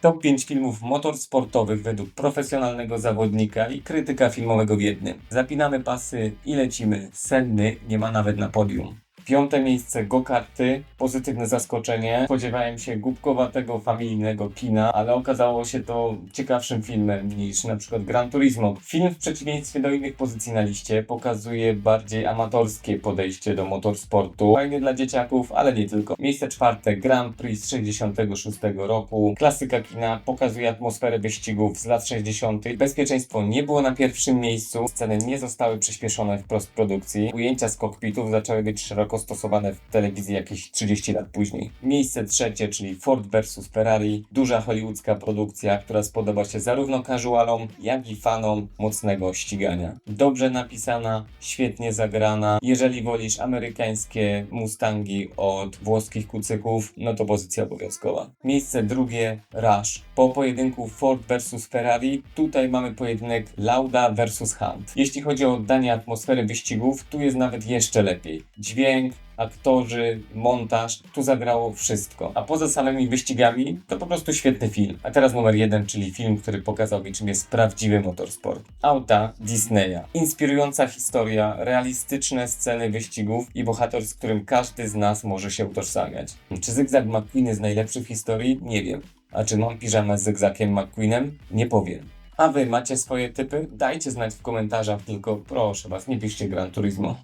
Top 5 filmów motorsportowych według profesjonalnego zawodnika i krytyka filmowego w jednym. Zapinamy pasy i lecimy. Senny nie ma nawet na podium. Piąte miejsce go-karty, pozytywne zaskoczenie. Spodziewałem się głupkowatego, familijnego kina, ale okazało się to ciekawszym filmem niż na przykład Gran Turismo. Film w przeciwieństwie do innych pozycji na liście pokazuje bardziej amatorskie podejście do motorsportu. Fajny dla dzieciaków, ale nie tylko. Miejsce czwarte Grand Prix z 66 roku. Klasyka kina pokazuje atmosferę wyścigów z lat 60. Bezpieczeństwo nie było na pierwszym miejscu. Sceny nie zostały przyspieszone w postprodukcji. Ujęcia z kokpitów zaczęły być szeroko stosowane w telewizji jakieś 30 lat później. Miejsce trzecie, czyli Ford vs Ferrari. Duża hollywoodzka produkcja, która spodoba się zarówno casualom, jak i fanom mocnego ścigania. Dobrze napisana, świetnie zagrana. Jeżeli wolisz amerykańskie Mustangi od włoskich kucyków, no to pozycja obowiązkowa. Miejsce drugie, Rush. Po pojedynku Ford vs Ferrari, tutaj mamy pojedynek Lauda vs Hunt. Jeśli chodzi o oddanie atmosfery wyścigów, tu jest nawet jeszcze lepiej. Dźwięk, aktorzy, montaż, tu zagrało wszystko. A poza samymi wyścigami, to po prostu świetny film. A teraz numer jeden, czyli film, który pokazał mi, czym jest prawdziwy motorsport. Auta Disneya. Inspirująca historia, realistyczne sceny wyścigów i bohater, z którym każdy z nas może się utożsamiać. Czy Zygzak McQueen jest najlepszy w historii? Nie wiem. A czy mam piżamę z Zygzakiem McQueenem? Nie powiem. A wy macie swoje typy? Dajcie znać w komentarzach, tylko proszę was, nie piszcie Gran Turismo.